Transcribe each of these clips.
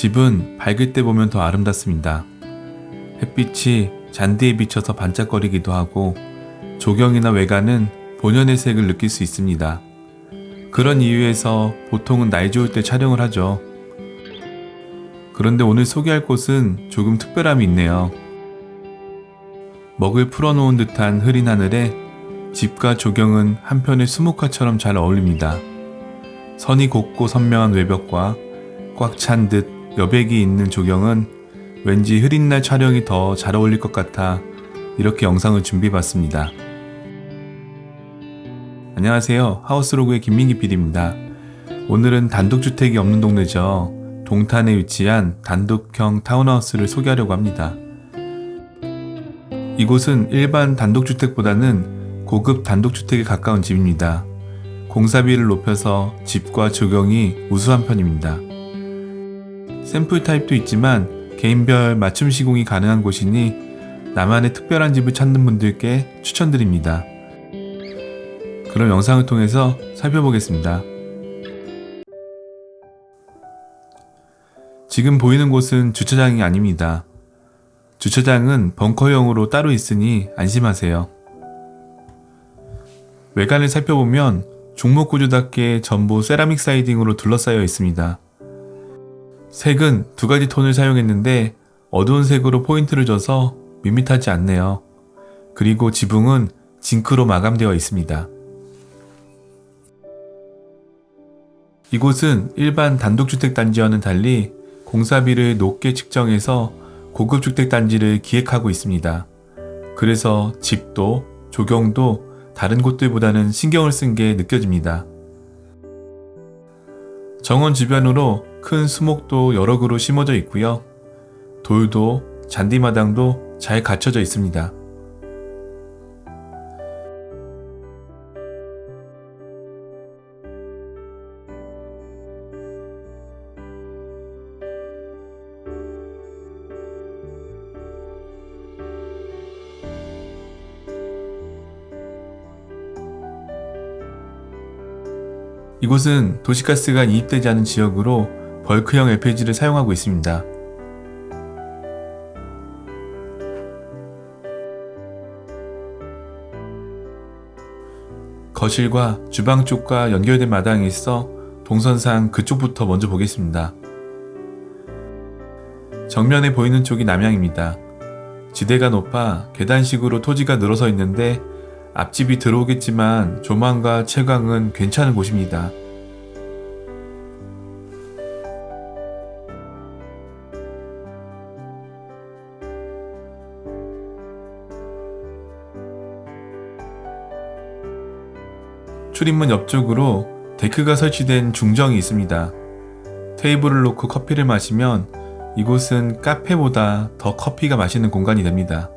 집은 밝을 때 보면 더 아름답습니다. 햇빛이 잔디에 비쳐서 반짝거리기도 하고 조경이나 외관은 본연의 색을 느낄 수 있습니다. 그런 이유에서 보통은 날 좋을 때 촬영을 하죠. 그런데 오늘 소개할 곳은 조금 특별함이 있네요. 먹을 풀어놓은 듯한 흐린 하늘에 집과 조경은 한편의 수묵화처럼 잘 어울립니다. 선이 곱고 선명한 외벽과 꽉 찬 듯 여백이 있는 조경은 왠지 흐린 날 촬영이 더 잘 어울릴 것 같아 이렇게 영상을 준비해봤습니다. 안녕하세요. 하우스로그의 김민기 PD입니다. 오늘은 단독주택이 없는 동네죠. 동탄에 위치한 단독형 타운하우스를 소개하려고 합니다. 이곳은 일반 단독주택보다는 고급 단독주택에 가까운 집입니다. 공사비를 높여서 집과 조경이 우수한 편입니다. 샘플 타입도 있지만 개인별 맞춤 시공이 가능한 곳이니 나만의 특별한 집을 찾는 분들께 추천드립니다. 그럼 영상을 통해서 살펴보겠습니다. 지금 보이는 곳은 주차장이 아닙니다. 주차장은 벙커형으로 따로 있으니 안심하세요. 외관을 살펴보면 종목구조답게 전부 세라믹 사이딩으로 둘러싸여 있습니다. 색은 두 가지 톤을 사용했는데 어두운 색으로 포인트를 줘서 밋밋하지 않네요. 그리고 지붕은 징크로 마감되어 있습니다. 이곳은 일반 단독주택 단지와는 달리 공사비를 높게 측정해서 고급 주택 단지를 기획하고 있습니다. 그래서 집도 조경도 다른 곳들보다는 신경을 쓴 게 느껴집니다. 정원 주변으로 큰 수목도 여러 그루 심어져 있고요. 돌도 잔디마당도 잘 갖춰져 있습니다. 이곳은 도시가스가 이입되지 않은 지역으로 벌크형 LPG를 사용하고 있습니다. 거실과 주방 쪽과 연결된 마당이 있어 동선상 그쪽부터 먼저 보겠습니다. 정면에 보이는 쪽이 남향입니다. 지대가 높아 계단식으로 토지가 늘어서 있는데 앞집이 들어오겠지만 조망과 채광은 괜찮은 곳입니다. 출입문 옆쪽으로 데크가 설치된 중정이 있습니다. 테이블을 놓고 커피를 마시면 이곳은 카페보다 더 커피가 맛있는 공간이 됩니다.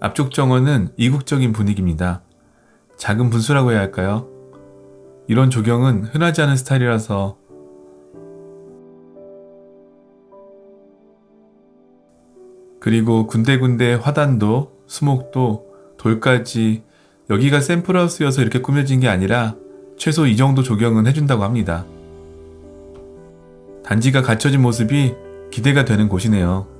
앞쪽 정원은 이국적인 분위기입니다. 작은 분수라고 해야 할까요? 이런 조경은 흔하지 않은 스타일이라서 그리고 군데군데 화단도 수목도 돌까지 여기가 샘플하우스여서 이렇게 꾸며진 게 아니라 최소 이 정도 조경은 해준다고 합니다. 단지가 갖춰진 모습이 기대가 되는 곳이네요.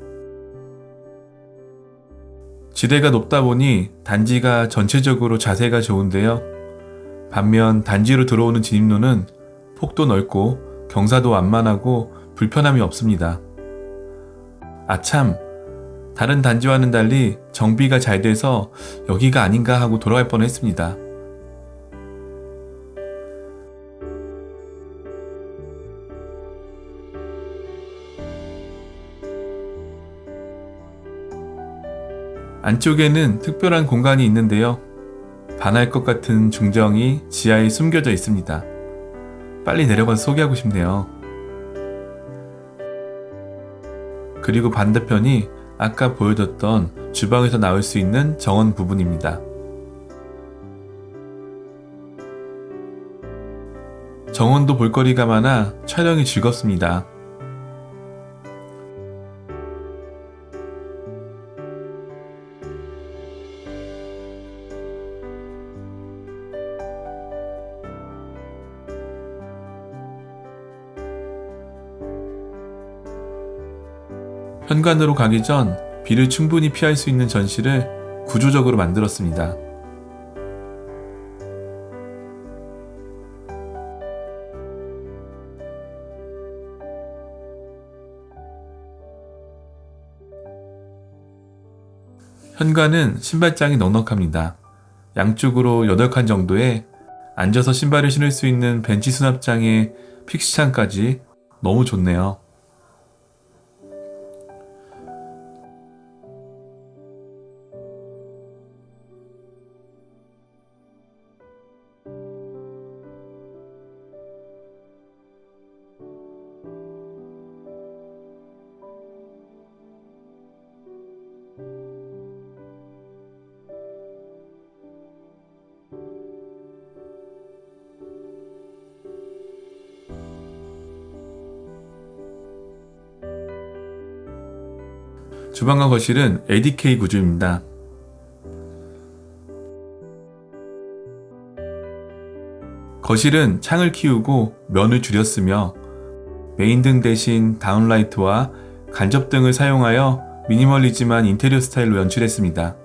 지대가 높다 보니 단지가 전체적으로 자세가 좋은데요. 반면 단지로 들어오는 진입로는 폭도 넓고 경사도 완만하고 불편함이 없습니다. 아참, 다른 단지와는 달리 정비가 잘 돼서 여기가 아닌가 하고 돌아갈 뻔 했습니다. 안쪽에는 특별한 공간이 있는데요. 반할 것 같은 중정이 지하에 숨겨져 있습니다. 빨리 내려가서 소개하고 싶네요. 그리고 반대편이 아까 보여줬던 주방에서 나올 수 있는 정원 부분입니다. 정원도 볼거리가 많아 촬영이 즐겁습니다. 현관으로 가기 전 비를 충분히 피할 수 있는 전시를 구조적으로 만들었습니다. 현관은 신발장이 넉넉합니다. 양쪽으로 8칸 정도에 앉아서 신발을 신을 수 있는 벤치 수납장에 픽시창까지 너무 좋네요. 주방과 거실은 ADK 구조입니다. 거실은 창을 키우고 면을 줄였으며 메인 등 대신 다운라이트와 간접등을 사용하여 미니멀리즘한 인테리어 스타일로 연출했습니다.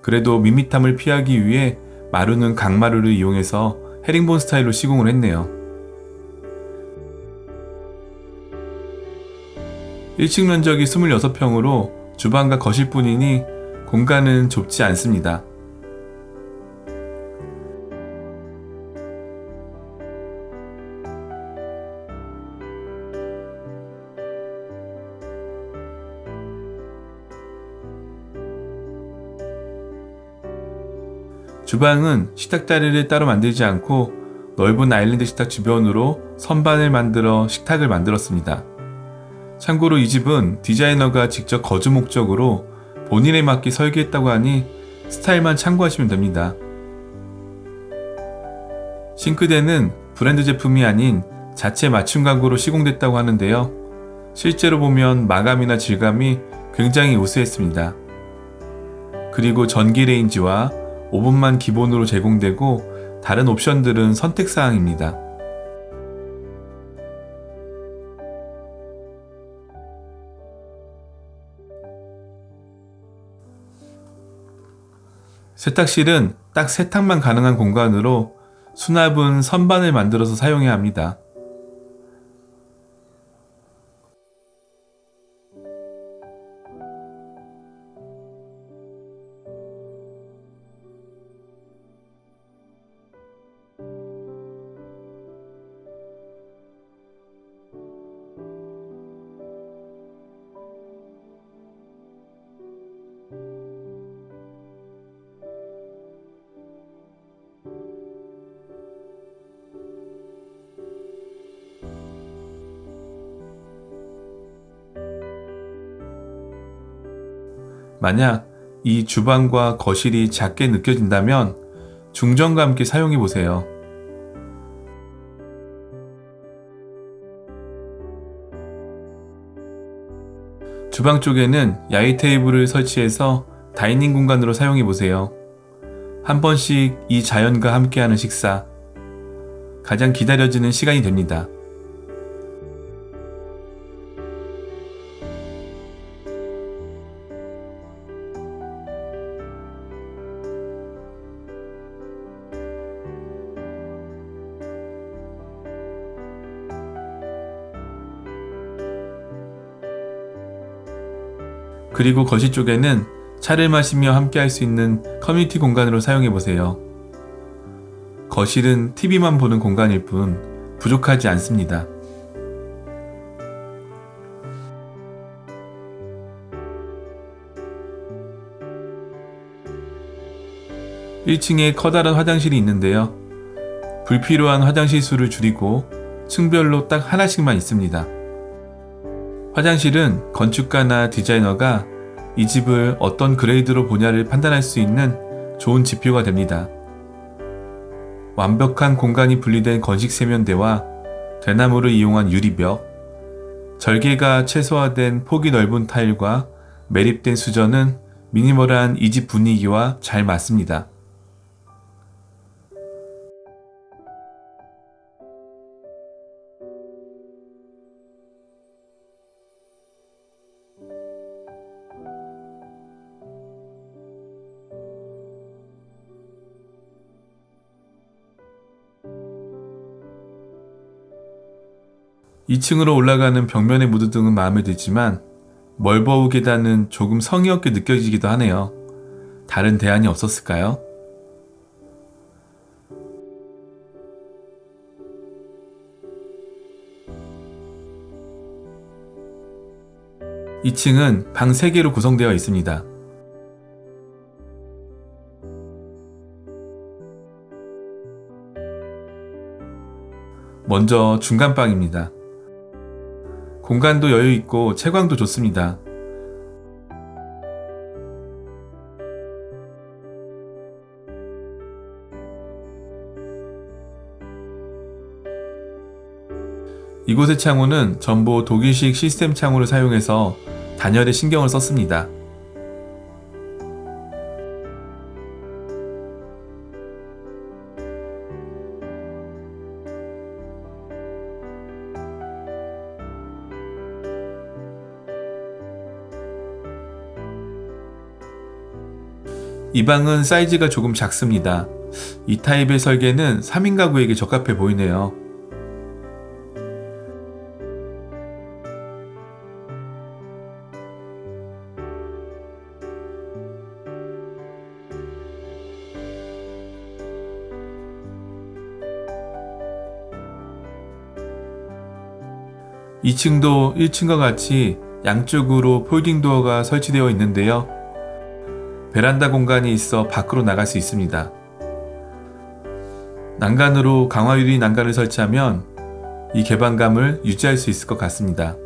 그래도 밋밋함을 피하기 위해 마루는 강마루를 이용해서 헤링본 스타일로 시공을 했네요. 1층 면적이 26평으로 주방과 거실뿐이니 공간은 좁지 않습니다. 주방은 식탁 자리를 따로 만들지 않고 넓은 아일랜드 식탁 주변으로 선반을 만들어 식탁을 만들었습니다. 참고로 이 집은 디자이너가 직접 거주 목적으로 본인에 맞게 설계했다고 하니 스타일만 참고하시면 됩니다. 싱크대는 브랜드 제품이 아닌 자체 맞춤 가구로 시공됐다고 하는데요. 실제로 보면 마감이나 질감이 굉장히 우수했습니다. 그리고 전기 레인지와 오븐만 기본으로 제공되고 다른 옵션들은 선택사항입니다. 세탁실은 딱 세탁만 가능한 공간으로 수납은 선반을 만들어서 사용해야 합니다. 만약 이 주방과 거실이 작게 느껴진다면 중정과 함께 사용해 보세요. 주방 쪽에는 야외 테이블을 설치해서 다이닝 공간으로 사용해 보세요. 한 번씩 이 자연과 함께하는 식사. 가장 기다려지는 시간이 됩니다. 그리고 거실 쪽에는 차를 마시며 함께 할 수 있는 커뮤니티 공간으로 사용해 보세요. 거실은 TV만 보는 공간일 뿐 부족하지 않습니다. 1층에 커다란 화장실이 있는데요. 불필요한 화장실 수를 줄이고 층별로 딱 하나씩만 있습니다. 화장실은 건축가나 디자이너가 이 집을 어떤 그레이드로 보냐를 판단할 수 있는 좋은 지표가 됩니다. 완벽한 공간이 분리된 건식 세면대와 대나무를 이용한 유리벽, 절개가 최소화된 폭이 넓은 타일과 매립된 수전은 미니멀한 이 집 분위기와 잘 맞습니다. 이층으로 올라가는 벽면의 무드등은 마음에 들지만 멀버우 계단은 조금 성의 없게 느껴지기도 하네요. 다른 대안이 없었을까요? 이층은 방 3개로 구성되어 있습니다. 먼저 중간방입니다. 공간도 여유 있고 채광도 좋습니다. 이곳의 창호는 전부 독일식 시스템 창호를 사용해서 단열에 신경을 썼습니다. 이 방은 사이즈가 조금 작습니다. 이 타입의 설계는 3인 가구에게 적합해 보이네요. 이층도 1층과 같이 양쪽으로 폴딩 도어가 설치되어 있는데요. 베란다 공간이 있어 밖으로 나갈 수 있습니다. 난간으로 강화유리 난간을 설치하면 이 개방감을 유지할 수 있을 것 같습니다.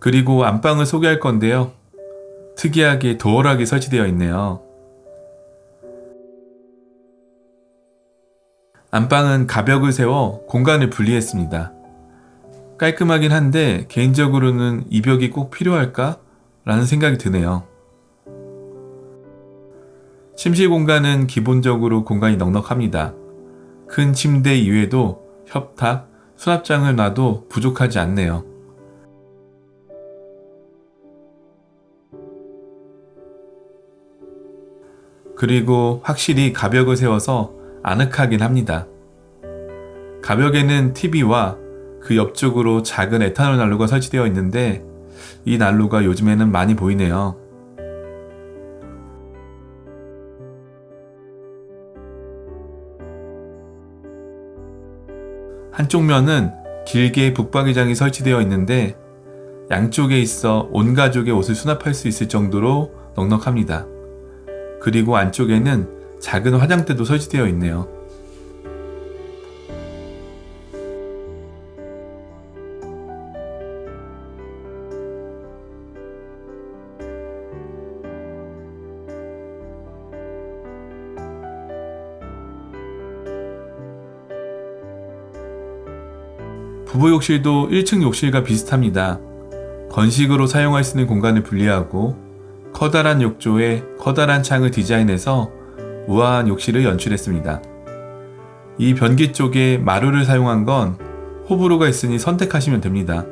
그리고 안방을 소개할 건데요. 특이하게 도어락이 설치되어 있네요. 안방은 가벽을 세워 공간을 분리했습니다. 깔끔하긴 한데 개인적으로는 이 벽이 꼭 필요할까? 라는 생각이 드네요. 침실 공간은 기본적으로 공간이 넉넉합니다. 큰 침대 이외에도 협탁, 수납장을 놔도 부족하지 않네요. 그리고 확실히 가벽을 세워서 아늑하긴 합니다. 가벽에는 TV와 그 옆쪽으로 작은 에탄올 난로가 설치되어 있는데 이 난로가 요즘에는 많이 보이네요. 한쪽 면은 길게 북박이장이 설치되어 있는데 양쪽에 있어 온 가족의 옷을 수납할 수 있을 정도로 넉넉합니다. 그리고 안쪽에는 작은 화장대도 설치되어 있네요. 부부 욕실도 1층 욕실과 비슷합니다. 건식으로 사용할 수 있는 공간을 분리하고 커다란 욕조에 커다란 창을 디자인해서 우아한 욕실을 연출했습니다. 이 변기 쪽에 마루를 사용한 건 호불호가 있으니 선택하시면 됩니다.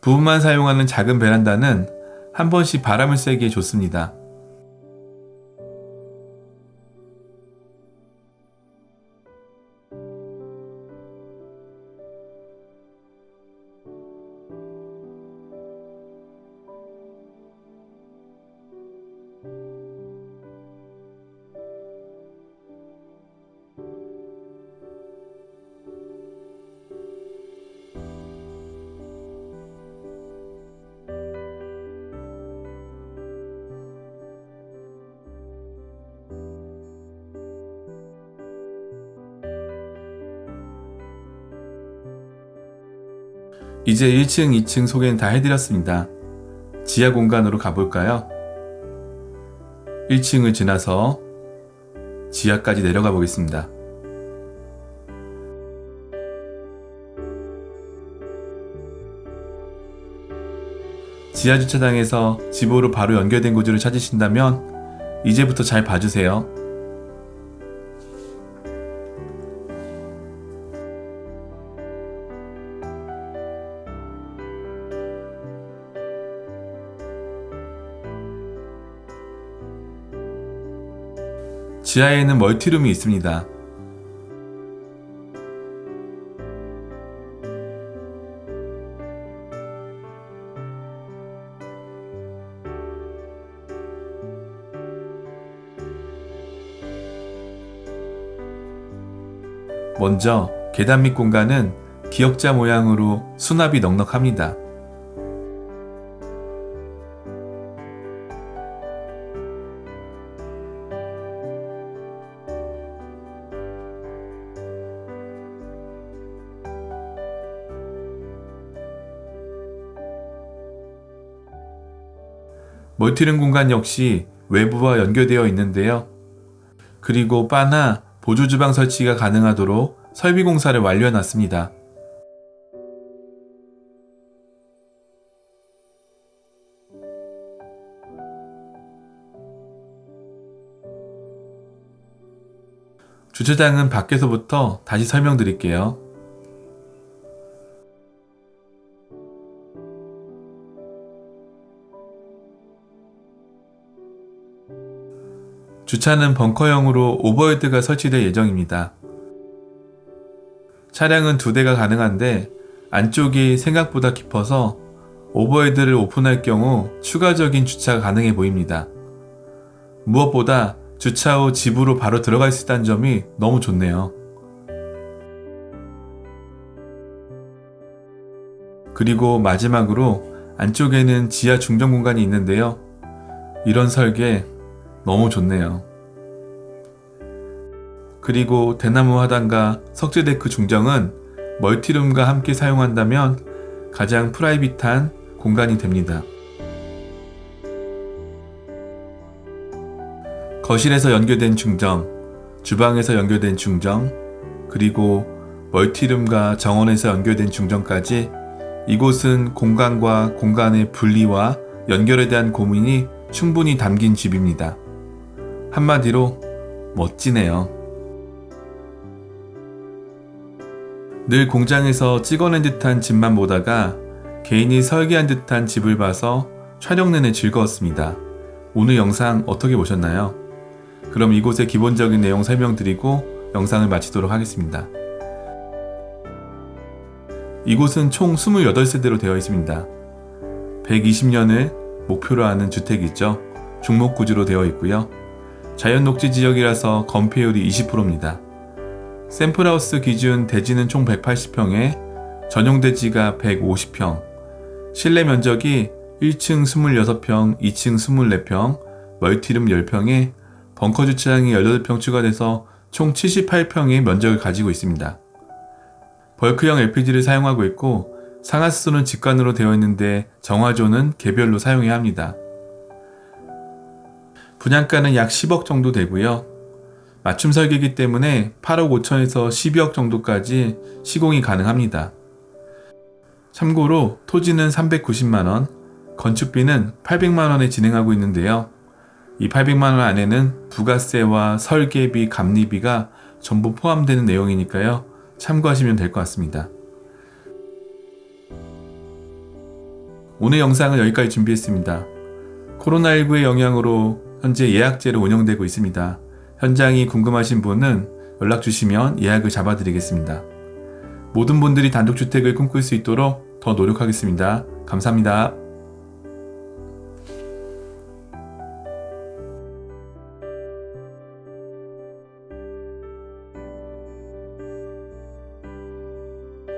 부부만 사용하는 작은 베란다는 한 번씩 바람을 쐬기에 좋습니다. 이제 1층, 2층 소개는 다 해드렸습니다. 지하 공간으로 가볼까요? 1층을 지나서 지하까지 내려가 보겠습니다. 지하 주차장에서 집으로 바로 연결된 구조를 찾으신다면 이제부터 잘 봐주세요. 지하에는 멀티룸이 있습니다. 먼저 계단 밑 공간은 기역자 모양으로 수납이 넉넉합니다. 멀티룸 공간 역시 외부와 연결되어 있는데요. 그리고 바나 보조 주방 설치가 가능하도록 설비 공사를 완료해 놨습니다. 주차장은 밖에서부터 다시 설명드릴게요. 주차는 벙커형으로 오버헤드가 설치될 예정입니다. 차량은 두 대가 가능한데 안쪽이 생각보다 깊어서 오버헤드를 오픈할 경우 추가적인 주차가 가능해 보입니다. 무엇보다 주차 후 집으로 바로 들어갈 수 있다는 점이 너무 좋네요. 그리고 마지막으로 안쪽에는 지하 중정 공간이 있는데요. 이런 설계 너무 좋네요. 그리고 대나무 화단과 석재데크 중정은 멀티룸과 함께 사용한다면 가장 프라이빗한 공간이 됩니다. 거실에서 연결된 중정, 주방에서 연결된 중정, 그리고 멀티룸과 정원에서 연결된 중정까지 이곳은 공간과 공간의 분리와 연결에 대한 고민이 충분히 담긴 집입니다. 한마디로 멋지네요. 늘 공장에서 찍어낸 듯한 집만 보다가 개인이 설계한 듯한 집을 봐서 촬영 내내 즐거웠습니다. 오늘 영상 어떻게 보셨나요? 그럼 이곳의 기본적인 내용 설명드리고 영상을 마치도록 하겠습니다. 이곳은 총 28세대로 되어 있습니다. 120년을 목표로 하는 주택이죠. 중목구조로 되어 있고요. 자연 녹지 지역이라서 건폐율이 20%입니다. 샘플하우스 기준 대지는 총 180평에 전용 대지가 150평, 실내 면적이 1층 26평, 2층 24평, 멀티룸 10평에 벙커 주차장이 18평 추가돼서 총 78평의 면적을 가지고 있습니다. 벌크형 LPG를 사용하고 있고 상하수도는 직관으로 되어 있는데 정화조는 개별로 사용해야 합니다. 분양가는 약 10억 정도 되고요. 맞춤 설계이기 때문에 8억 5천에서 12억 정도까지 시공이 가능합니다. 참고로 토지는 390만원, 건축비는 800만원에 진행하고 있는데요. 이 800만원 안에는 부가세와 설계비, 감리비가 전부 포함되는 내용이니까요. 참고하시면 될 것 같습니다. 오늘 영상은 여기까지 준비했습니다. 코로나19의 영향으로 현재 예약제로 운영되고 있습니다. 현장이 궁금하신 분은 연락 주시면 예약을 잡아드리겠습니다. 모든 분들이 단독주택을 꿈꿀 수 있도록 더 노력하겠습니다. 감사합니다.